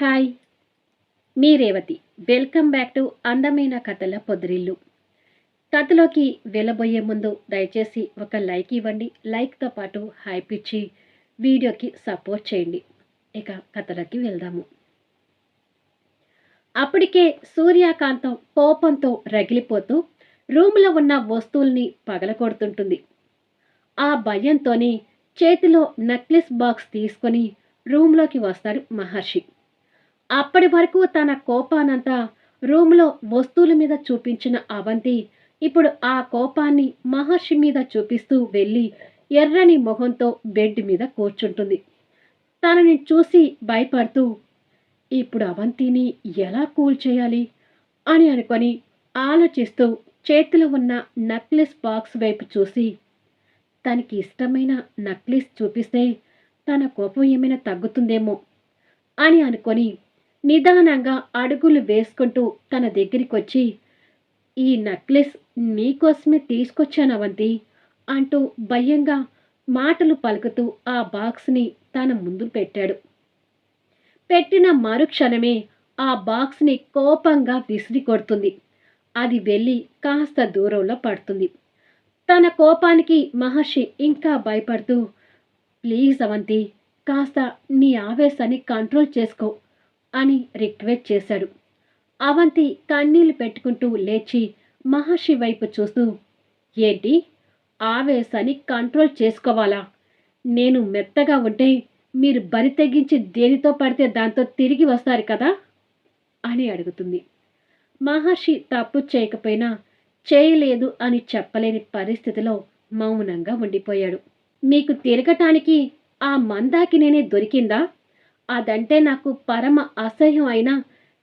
Hi. మీ Revathi welcome back to అందమైన కథల పొదిరిల్లు. కథలోకి వెళ్ళబోయే ముందు దయచేసి ఒక లైక్ ఇవ్వండి లైక్తో పాటు హైప్ ఇచ్చి వీడియోకి సపోర్ట్ చేయండి. ఇక కథలోకి వెళ్దాము. అప్పటికే సూర్యకాంతం కోపంతో రగిలిపోతూ రూములో ఉన్న వస్తువుల్ని పగలకొడుతుంటుంది ఆ భయంతోనే చేతిలో నెక్లెస్ బాక్స్ తీసుకొని రూమ్లోకి వస్తాడు మహర్షి. అప్పటి వరకు తన కోపానంతా రూమ్లో వస్తువుల మీద చూపించిన అవంతి ఇప్పుడు ఆ కోపాన్ని మహర్షి మీద చూపిస్తూ వెళ్ళి ఎర్రని మొహంతో బెడ్ మీద కూర్చుంటుంది. తనని చూసి భయపడుతూ ఇప్పుడు అవంతిని ఎలా కూల్ చేయాలి? అని అనుకొని ఆలోచిస్తూ చేతిలో ఉన్న నక్లెస్ బాక్స్ వైపు చూసి తనకి ఇష్టమైన నక్లెస్ చూపిస్తే తన కోపం ఏమైనా తగ్గుతుందేమో అని అనుకొని నిదానంగా అడుగులు వేసుకుంటూ తన దగ్గరికి వచ్చి ఈ నెక్లెస్ నీకోసమే తీసుకొచ్చాను అవంతి అంటూ భయంగా మాటలు పలుకుతూ ఆ బాక్స్ని తన ముందు పెట్టాడు. పెట్టిన మరుక్షణమే ఆ బాక్స్ని కోపంగా విసిరి కొడుతుంది. అది వెళ్ళి కాస్త దూరంలో పడుతుంది. తన కోపానికి మహర్షి ఇంకా భయపడుతూ ప్లీజ్ అవంతి కాస్త నీ ఆవేశాన్ని కంట్రోల్ చేసుకో. అని రిక్వెస్ట్ చేశాడు. అవంతి కన్నీళ్ళు పెట్టుకుంటూ లేచి మహర్షి వైపు చూస్తూ ఏంటి? ఆవేశాన్ని కంట్రోల్ చేసుకోవాలా? నేను మెత్తగా ఉంటే మీరు బరి తెగించి దేనితో పడితే దాంతో తిరిగి వస్తారు కదా? అని అడుగుతుంది. మహర్షి తప్పు చేయకపోయినా చేయలేదు అని చెప్పలేని పరిస్థితిలో మౌనంగా ఉండిపోయాడు. మీకు తిరగటానికి ఆ మందాకినేనే దొరికిందా? అదంటే నాకు పరమ అసహ్యం అయినా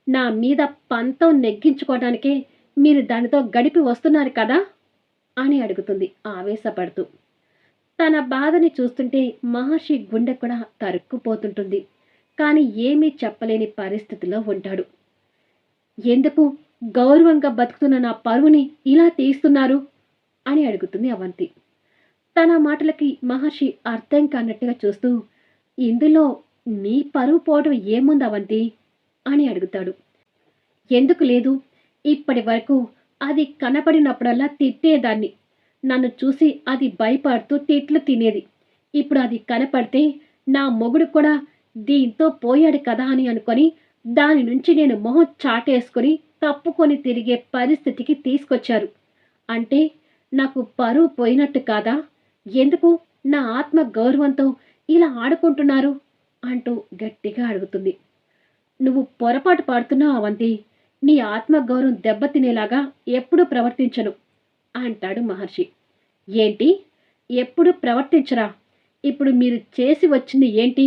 నా మీద పంతం నెగ్గించుకోవడానికే మీరు దానితో గడిపి వస్తున్నారు కదా? అని అడుగుతుంది ఆవేశపడుతూ. తన బాధని చూస్తుంటే మహర్షి గుండె కూడా తరుక్కుపోతుంటుంది. కానీ ఏమీ చెప్పలేని పరిస్థితిలో ఉంటాడు. ఎందుకు గౌరవంగా బతుకుతున్న నా పరువుని ఇలా తీస్తున్నారు? అని అడుగుతుంది అవంతి. తన మాటలకి మహర్షి అర్థం కానట్టుగా చూస్తూ ఇందులో నీ పరువు పోవడం ఏముంది అవంతి అని అడుగుతాడు. ఎందుకు లేదు? ఇప్పటి వరకు అది కనపడినప్పుడల్లా తిట్టేదాన్ని. నన్ను చూసి అది భయపడుతూ తిట్లు తినేది. ఇప్పుడు అది కనపడితే నా మొగుడు కూడా దీంతో పోయాడు కదా అని అనుకొని దాని నుంచి నేను మొహం చాటేసుకొని తప్పుకొని తిరిగే పరిస్థితికి తీసుకొచ్చారు. అంటే నాకు పరువు పోయినట్టు కాదా? ఎందుకు నా ఆత్మ గౌరవంతో ఇలా ఆడుకుంటున్నారు? అంటూ గట్టిగా అడుగుతుంది. నువ్వు పొరపాటు పాడుతున్నావు అవంతి నీ ఆత్మగౌరవం దెబ్బతినేలాగా ఎప్పుడూ ప్రవర్తించను అంటాడు మహర్షి. ఏంటి? ఎప్పుడు ప్రవర్తించరా? ఇప్పుడు మీరు చేసి వచ్చింది ఏంటి?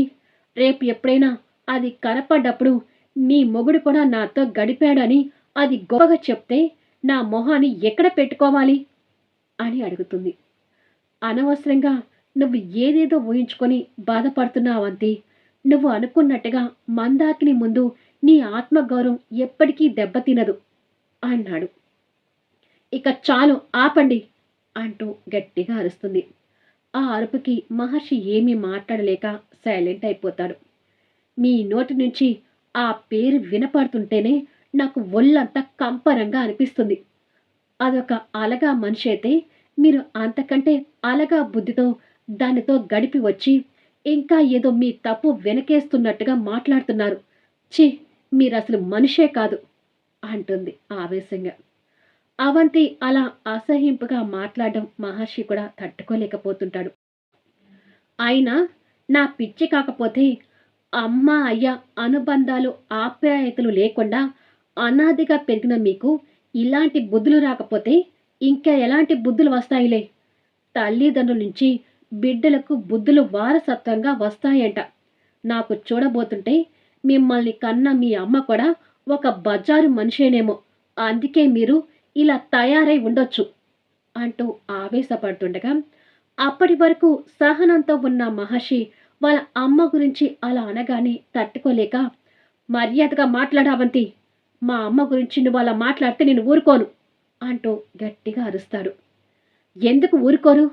రేపు ఎప్పుడైనా అది కనపడ్డప్పుడు నీ మొగుడు కూడా నాతో గడిపాడని అది గొప్పగా చెప్తే నా మొహాన్ని ఎక్కడ పెట్టుకోవాలి? అని అడుగుతుంది. అనవసరంగా నువ్వు ఏదేదో ఊహించుకొని బాధపడుతున్నావంతి. నువ్వు అనుకున్నట్టుగా మందాకిని ముందు నీ ఆత్మగౌరవం ఎప్పటికీ దెబ్బతినదు అన్నాడు. ఇక చాలు ఆపండి అంటూ గట్టిగా అరుస్తుంది. ఆ అరుపుకి మహర్షి ఏమీ మాట్లాడలేక సైలెంట్ అయిపోతాడు. మీ నోటి నుంచి ఆ పేరు వినపడుతుంటేనే నాకు ఒళ్ళంతా కంపరంగా అనిపిస్తుంది. అదొక అలగా మనిషి అయితే మీరు అంతకంటే అలగా బుద్ధితో దానితో గడిపి వచ్చి ఇంకా ఏదో మీ తప్పు వెనకేస్తున్నట్టుగా మాట్లాడుతున్నారు. ఛీ మీరు అసలు మనిషే కాదు అంటుంది ఆవేశంగా. అవంతి అలా అసహింపుగా మాట్లాడడం మహర్షి కూడా తట్టుకోలేకపోతుంటాడు. అయినా నా పిచ్చి కాకపోతే అమ్మ అయ్య అనుబంధాలు ఆప్యాయతలు లేకుండా అనాదిగా పెరిగిన మీకు ఇలాంటి బుద్ధులు రాకపోతే ఇంకా ఎలాంటి బుద్ధులు వస్తాయిలే? తల్లిదండ్రుల నుంచి బిడ్డలకు బుద్ధులు వారసత్వంగా వస్తాయంట. నాకు చూడబోతుంటే మిమ్మల్ని కన్న మీ అమ్మ కూడా ఒక బజారు మనిషేనేమో. అందుకే మీరు ఇలా తయారై ఉండొచ్చు అంటూ ఆవేశపడుతుండగా అప్పటి వరకు సహనంతో ఉన్న మహర్షి వాళ్ళ అమ్మ గురించి అలా అనగానే తట్టుకోలేక మర్యాదగా మాట్లాడావంతి. మా అమ్మ గురించి నువ్వు అలా మాట్లాడితే నేను ఊరుకోను అంటూ గట్టిగా అరుస్తాడు. ఎందుకు ఊరుకోరు?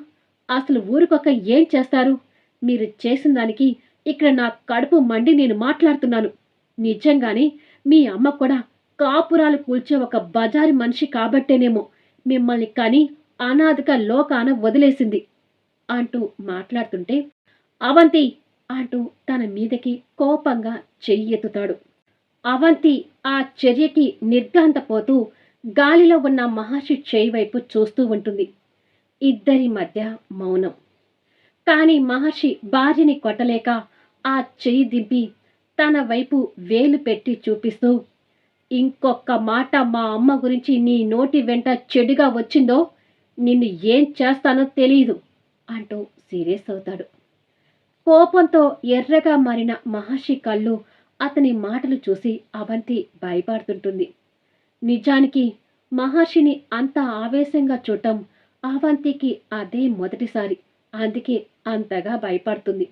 అసలు ఊరికొక ఏం చేస్తారు? మీరు చేసిన దానికి ఇక్కడ నా కడుపు మండి నేను మాట్లాడుతున్నాను. నిజంగానే మీ అమ్మ కూడా కాపురాలు కూల్చే ఒక బజారి మనిషి కాబట్టేనేమో. మిమ్మల్ని కానీ అనాథగా లోకాన వదిలేసింది అంటూ మాట్లాడుతుంటే అవంతి అంటూ తన మీదకి కోపంగా చెయ్యెత్తుతాడు అవంతి ఆ చర్యకి నిర్గాంతపోతూ గాలిలో ఉన్న మహర్షి చేయి వైపు చూస్తూ ఉంటుంది. ఇద్దరి మధ్య మౌనం. కానీ మహర్షి భార్యని కొట్టలేక ఆ చెయ్యి దింపి తన వైపు వేలు పెట్టి చూపిస్తూ ఇంకొక మాట మా అమ్మ గురించి నీ నోటి వెంట చెడుగా వచ్చిందో నిన్ను ఏం చేస్తానో తెలియదు అంటూ సీరియస్ అవుతాడు. కోపంతో ఎర్రగా మారిన మహర్షి కళ్ళు అతని మాటలు చూసి అవంతి భయపడుతుంటుంది. నిజానికి మహర్షిని అంత ఆవేశంగా చూడటం అవంతికి అదే మొదటిసారి. అందుకే అంతగా భయపడుతుంది.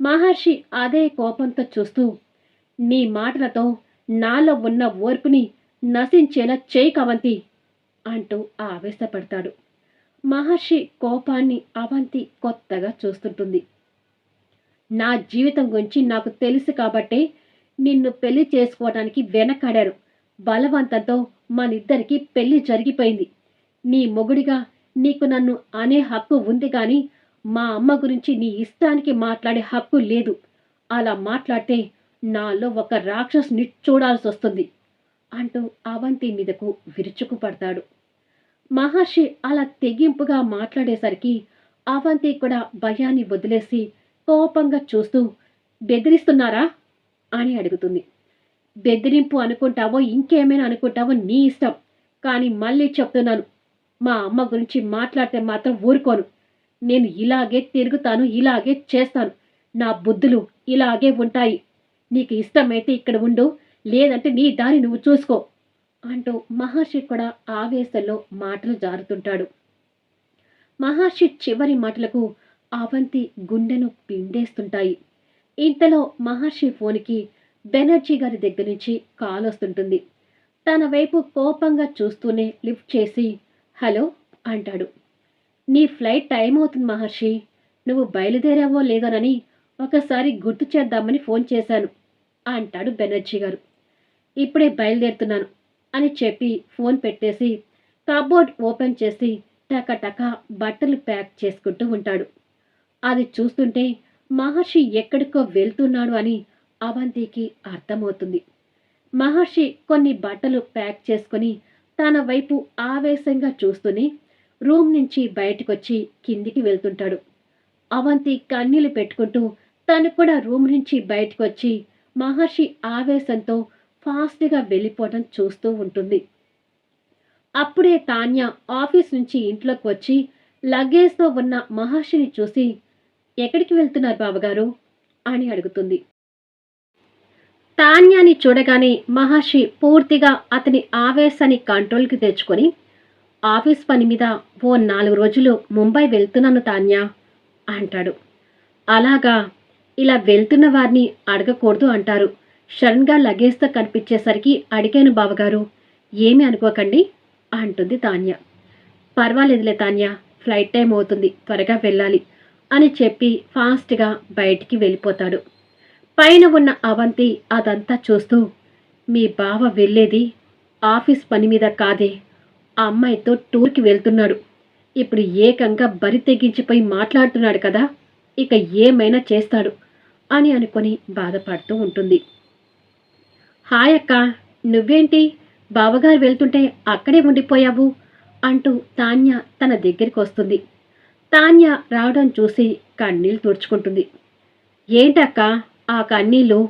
మహర్షి అదే కోపంతో చూస్తూ నీ మాటలతో నాలో ఉన్న ఓర్పుని నశించేలా చేయి కవంతి అంటూ ఆవేశపడతాడు. మహర్షి కోపాన్ని అవంతి కొత్తగా చూస్తుంటుంది. నా జీవితం గురించి నాకు తెలుసు కాబట్టే నిన్ను పెళ్ళి చేసుకోవడానికి వెనకాడారు. బలవంతంతో మనిద్దరికి పెళ్ళి జరిగిపోయింది. నీ మొగుడిగా నీకు నన్ను అనే హక్కు ఉంది కానీ మా అమ్మ గురించి నీ ఇష్టానికి మాట్లాడే హక్కు లేదు. అలా మాట్లాడితే నాలో ఒక రాక్షసుని చూడాల్సి వస్తుంది అంటూ అవంతి మీదకు విరుచుకుపడతాడు. మహర్షి అలా తెగింపుగా మాట్లాడేసరికి అవంతి కూడా భయాన్ని వదిలేసి కోపంగా చూస్తూ బెదిరిస్తున్నారా? అని అడుగుతుంది. బెదిరింపు అనుకుంటావో ఇంకేమైనా అనుకుంటావో నీ ఇష్టం కానీ మళ్ళీ చెప్తున్నాను. మా అమ్మ గురించి మాట్లాడితే మాత్రం ఊరుకోను. నేను ఇలాగే తిరుగుతాను ఇలాగే చేస్తాను. నా బుద్ధులు ఇలాగే ఉంటాయి. నీకు ఇష్టమైతే ఇక్కడ ఉండు లేదంటే నీ దారి నువ్వు చూసుకో అంటూ మహర్షి కూడా ఆవేశంలో మాటలు జారుతుంటాడు. మహర్షి చివరి మాటలకు అవంతి గుండెను పిండేస్తుంటాయి. ఇంతలో మహర్షి ఫోన్కి బెనర్జీ గారి దగ్గర నుంచి కాల్ వస్తుంటుంది. తన వైపు కోపంగా చూస్తూనే లిఫ్ట్ చేసి హలో అంటాడు. నీ ఫ్లైట్ టైం అవుతుంది మహర్షి. నువ్వు బయలుదేరావో లేదోనని ఒకసారి గుర్తు చేద్దామని ఫోన్ చేశాను అంటాడు బెనర్జీ గారు. ఇప్పుడే బయలుదేరుతున్నాను అని చెప్పి ఫోన్ పెట్టేసి కబోర్డ్ ఓపెన్ చేసి టకటక బట్టలు ప్యాక్ చేసుకుంటూ ఉంటాడు. అది చూస్తుంటే మహర్షి ఎక్కడికో వెళ్తున్నాడు అని అవంతికి అర్థమవుతుంది. మహర్షి కొన్ని బట్టలు ప్యాక్ చేసుకొని తన వైపు ఆవేశంగా చూస్తూనే రూమ్ నుంచి బయటకొచ్చి కిందికి వెళ్తుంటాడు. అవంతి కన్నీళ్ళు పెట్టుకుంటూ తను కూడా రూమ్ నుంచి బయటకు వచ్చి మహర్షి ఆవేశంతో ఫాస్ట్గా వెళ్ళిపోవడం చూస్తూ ఉంటుంది. అప్పుడే తాన్య ఆఫీస్ నుంచి ఇంట్లోకి వచ్చి లగేజ్తో ఉన్న మహర్షిని చూసి ఎక్కడికి వెళ్తున్నారు బావగారు? అని అడుగుతుంది. తాన్యాని చూడగానే మహర్షి పూర్తిగా అతని ఆవేశాన్ని కంట్రోల్కి తెచ్చుకొని ఆఫీస్ పని మీద ఓ నాలుగు రోజులు ముంబై వెళ్తున్నాను తాన్యా అంటాడు. అలాగా ఇలా వెళ్తున్న వారిని అడగకూడదు అంటారు. షరణ్గా లగేజ్తో కనిపించేసరికి అడిగాను బావగారు ఏమి అనుకోకండి అంటుంది తాన్య. పర్వాలేదులే తాన్య ఫ్లైట్ టైం అవుతుంది త్వరగా వెళ్ళాలి అని చెప్పి ఫాస్ట్గా బయటికి వెళ్ళిపోతాడు. పైన ఉన్న అవంతి అదంతా చూస్తూ మీ బావ వెళ్ళేది ఆఫీస్ పని మీద కాదే. ఆ అమ్మాయితో టూర్కి వెళ్తున్నాడు. ఇప్పుడు ఏకంగా బరి తెగించిపోయి మాట్లాడుతున్నాడు కదా. ఇక ఏమైనా చేస్తాడు అని అనుకొని బాధపడుతూ ఉంటుంది. హాయ్ అక్క నువ్వేంటి? బావగారు వెళ్తుంటే అక్కడే ఉండిపోయావు అంటూ తాన్య తన దగ్గరికి వస్తుంది. తాన్య రావడం చూసి కన్నీళ్ళు తుడుచుకుంటుంది. ఏంటక్క? ఆ కన్నీళ్ళు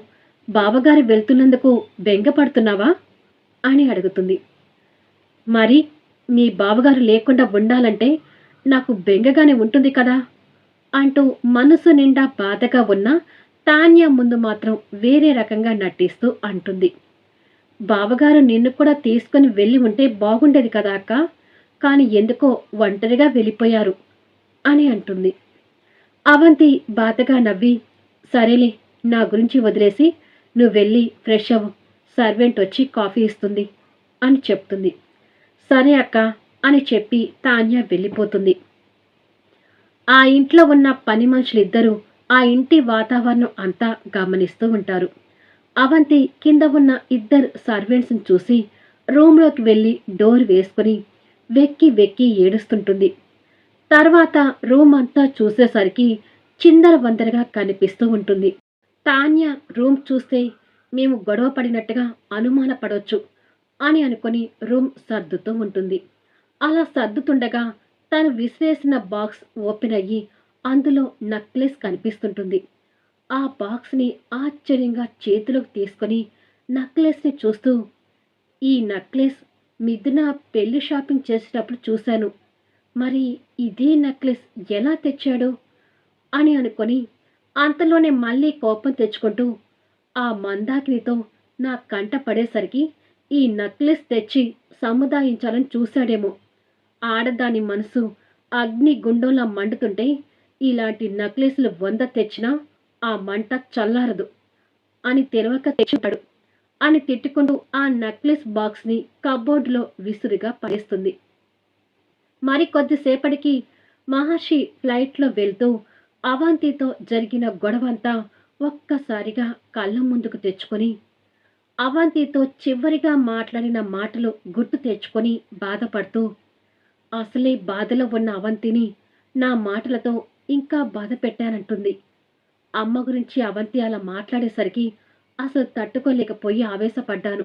బావగారు వెళ్తున్నందుకు బెంగపడుతున్నావా? అని అడుగుతుంది. మరి మీ బావగారు లేకుండా ఉండాలంటే నాకు బెంగగానే ఉంటుంది కదా? అంటూ మనసు నిండా బాధగా ఉన్న తాన్య ముందు మాత్రం వేరే రకంగా నటిస్తూ అంటుంది. బావగారు నిన్ను కూడా తీసుకొని వెళ్ళి ఉంటే బాగుండేది కదా అక్క? కానీ ఎందుకో ఒంటరిగా వెళ్ళిపోయారు అని అంటుంది. అవంతి బాధగా నవ్వి సరేలే నా గురించి వదిలేసి నువ్వు వెళ్ళి ఫ్రెష్ అవ్వు. సర్వెంట్ వచ్చి కాఫీ ఇస్తుంది అని చెప్తుంది. సరే అక్క అని చెప్పి తాన్య వెళ్ళిపోతుంది. ఆ ఇంట్లో ఉన్న పని మనుషులిద్దరూ ఆ ఇంటి వాతావరణం అంతా గమనిస్తూ ఉంటారు. అవంతి కింద ఉన్న ఇద్దరు సర్వెంట్స్ని చూసి రూమ్లోకి వెళ్ళి డోర్ వేసుకుని వెక్కి వెక్కి ఏడుస్తుంటుంది. తర్వాత రూమ్ అంతా చూసేసరికి చిందర వందరగా కనిపిస్తూ ఉంటుంది. తాన్య రూమ్ చూస్తే మేము గొడవ పడినట్టుగా అనుమానపడవచ్చు అని అనుకొని రూమ్ సర్దుతూ ఉంటుంది. అలా సర్దుతుండగా తను విసిరేసిన బాక్స్ ఓపెన్ అయ్యి అందులో నక్లెస్ కనిపిస్తుంటుంది. ఆ బాక్స్ని ఆశ్చర్యంగా చేతిలోకి తీసుకొని నక్లెస్ని చూస్తూ ఈ నక్లెస్ మిథున పెళ్ళి షాపింగ్ చేసేటప్పుడు చూశాను. మరి ఇదే నెక్లెస్ ఎలా తెచ్చాడు? అని అనుకొని అంతలోనే మళ్ళీ కోపం తెచ్చుకుంటూ ఆ మందాకినితో నా కంట పడేసరికి ఈ నక్లెస్ తెచ్చి సముదాయించాలని చూశాడేమో. ఆడదాని మనసు అగ్ని గుండంలా మండుతుంటే ఇలాంటి నక్లెస్లు వంద తెచ్చినా ఆ మంట చల్లారదు అని తెలవక తెచ్చుతాడు అని తిట్టుకుంటూ ఆ నక్లెస్ బాక్స్ని కబోర్డులో విసురుగా పడేస్తుంది. మరి కొద్దిసేపటికి మహర్షి ఫ్లైట్లో వెళ్తూ అవంతితో జరిగిన గొడవంతా ఒక్కసారిగా కళ్ళ ముందుకు తెచ్చుకొని అవంతితో చివరిగా మాట్లాడిన మాటలు గుర్తు తెచ్చుకొని బాధపడుతూ అసలే బాధలో ఉన్న అవంతిని నా మాటలతో ఇంకా బాధ పెట్టానంటుంది. అమ్మ గురించి అవంతి అలా మాట్లాడేసరికి అసలు తట్టుకోలేకపోయి ఆవేశపడ్డాను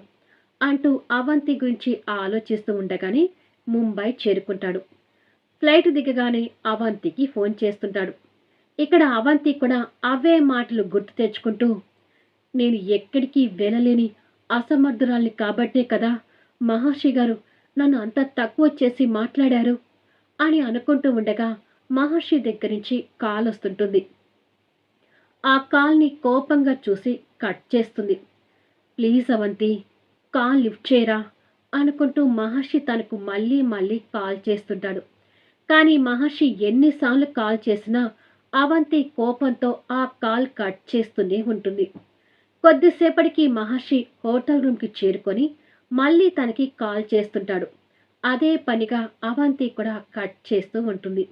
అంటూ అవంతి గురించి ఆలోచిస్తూ ఉండగానే ముంబై చేరుకుంటాడు. ఫ్లైట్ దిగగానే అవంతికి ఫోన్ చేస్తుంటాడు. ఇక్కడ అవంతి కూడా అవే మాటలు గుర్తు తెచ్చుకుంటూ నేను ఎక్కడికి వెళ్ళలేని అసమర్థురాల్ని కాబట్టే కదా మహర్షి గారు నన్ను అంత తక్కువ చేసి మాట్లాడారు అని అనుకుంటూ ఉండగా మహర్షి దగ్గర నుంచి కాల్ వస్తుంటుంది. ఆ కాల్ని కోపంగా చూసి కట్ చేస్తుంది. ప్లీజ్ అవంతి కాల్ లిఫ్ట్ చేయరా అనుకుంటూ మహర్షి తనకు మళ్ళీ మళ్ళీ కాల్ చేస్తుంటాడు. కానీ మహర్షి ఎన్నిసార్లు కాల్ చేసినా అవంతి కోపంతో ఆ కాల్ కట్ చేస్తూనే ఉంటుంది. కొద్దిసేపటికి మహర్షి హోటల్ రూమ్కి చేరుకొని మళ్ళీ తనకి కాల్ చేస్తుంటాడు. అదే పనిగా అవంతి కూడా కట్ చేస్తూ ఉంటుంది.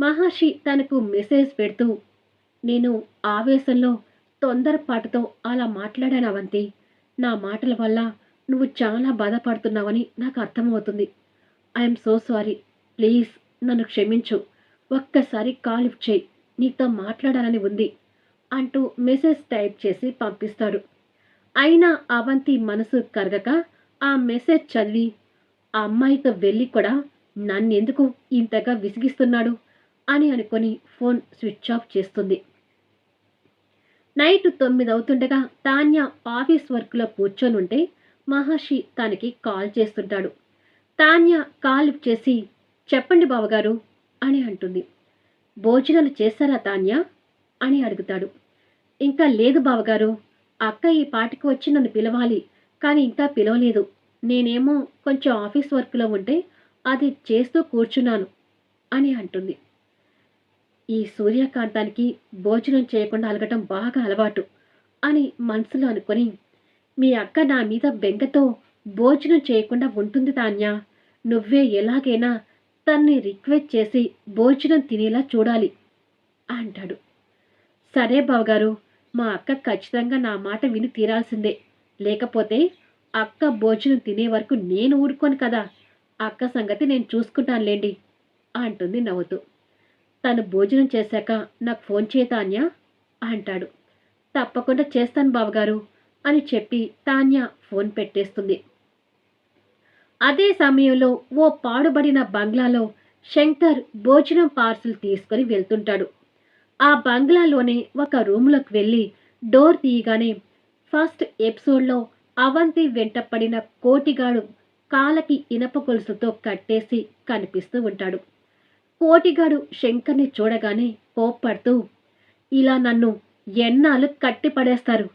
మహర్షి తనకు మెసేజ్ పెడుతూ నేను ఆవేశంలో తొందరపాటుతో అలా మాట్లాడాను అవంతి. నా మాటల వల్ల నువ్వు చాలా బాధపడుతున్నావని నాకు అర్థమవుతుంది. I'm so sorry. ప్లీజ్ నన్ను క్షమించు. ఒక్కసారి కాల్ చేయి నీతో మాట్లాడాలని ఉంది అంటూ మెసేజ్ టైప్ చేసి పంపిస్తాడు. అయినా అవంతి మనసు కరగక ఆ మెసేజ్ చదివి ఆ అమ్మాయితో వెళ్ళి కూడా నన్నెందుకు ఇంతగా విసిగిస్తున్నాడు? అని అనుకొని ఫోన్ స్విచ్ ఆఫ్ చేస్తుంది. నైట్ తొమ్మిది అవుతుండగా తాన్య ఆఫీస్ వర్క్లో కూర్చొని ఉంటే మహర్షి తనకి కాల్ చేస్తుంటాడు. తాన్య కాల్ చేసి చెప్పండి బావగారు అని అంటుంది. భోజనాలు చేశారా తాన్య? అని అడుగుతాడు. ఇంకా లేదు బావగారు అక్క ఈ పాటికి వచ్చి నన్ను పిలవాలి కానీ ఇంకా పిలవలేదు. నేనేమో కొంచెం ఆఫీస్ వర్క్లో ఉంటే అది చేస్తూ కూర్చున్నాను అని అంటుంది. ఈ సూర్యకాంతానికి భోజనం చేయకుండా అలగటం బాగా అలవాటు అని మనసులో అనుకొని మీ అక్క నా మీద బెంగతో భోజనం చేయకుండా ఉంటుంది తాన్యా. నువ్వే ఎలాగైనా తన్ని రిక్వెస్ట్ చేసి భోజనం తినేలా చూడాలి అంటాడు. సరే బావగారు మా అక్క ఖచ్చితంగా నా మాట విని తీరాల్సిందే. లేకపోతే అక్క భోజనం తినే వరకు నేను ఊరుకోను కదా. అక్క సంగతి నేను చూసుకుంటానులేండి అంటుంది నవ్వుతూ. తను భోజనం చేశాక నాకు ఫోన్ చేయ అంటాడు. తప్పకుండా చేస్తాను బావగారు అని చెప్పి తాన్య ఫోన్ పెట్టేస్తుంది. అదే సమయంలో ఓ పాడుబడిన బంగ్లాలో శంకర్ భోజనం పార్సిల్ తీసుకొని వెళ్తుంటాడు. ఆ బంగ్లాలోనే ఒక రూమ్లోకి వెళ్ళి డోర్ తీయగానే ఫస్ట్ ఎపిసోడ్లో అవంతి వెంటపడిన కోటిగాడు కాలకి ఇనప గొలుసుతో కట్టేసి కనిపిస్తూ ఉంటాడు. కోటిగాడు శంకర్ని చూడగానే కోప్పడుతూ ఇలా నన్ను ఎన్నాళ్ళు కట్టి పడేస్తారు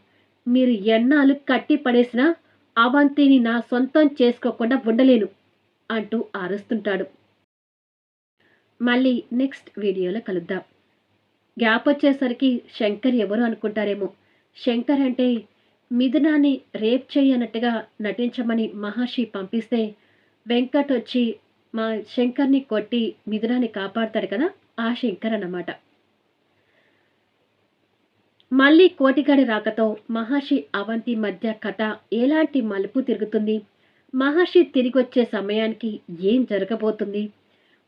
మీరు ఎన్నాళ్ళు కట్టి పడేసినా అవంతిని నా సొంతం చేసుకోకుండా ఉండలేను అంటూ అరుస్తుంటాడు మళ్ళీ నెక్స్ట్ వీడియోలో కలుద్దాం. గ్యాప్ వచ్చేసరికి శంకర్ ఎవరు అనుకుంటారేమో. శంకర్ అంటే మిథునాన్ని రేప్ చేయనట్టుగా నటించమని మహర్షి పంపిస్తే వెంకట్ వచ్చి మా శంకర్ని కొట్టి మిథునాన్ని కాపాడతాడు కదా ఆ శంకర్ అన్నమాట. మళ్ళీ కోటిగాడి రాకతో మహర్షి అవంతి మధ్య కథ ఎలాంటి మలుపు తిరుగుతుంది? మహర్షి తిరిగొచ్చే సమయానికి ఏం జరగబోతుంది?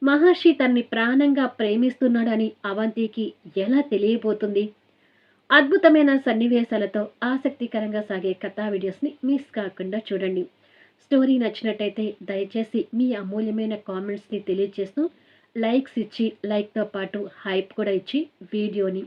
మహర్షి తన్ని ప్రాణంగా ప్రేమిస్తున్నాడని అవంతికి ఎలా తెలియబోతుంది? అద్భుతమైన సన్నివేశాలతో ఆసక్తికరంగా సాగే కథా వీడియోస్ని మిస్ కాకుండా చూడండి. స్టోరీ నచ్చినట్టయితే దయచేసి మీ అమూల్యమైన కామెంట్స్ని తెలియజేస్తూ లైక్స్ ఇచ్చి లైక్తో పాటు హైప్ కూడా ఇచ్చి వీడియోని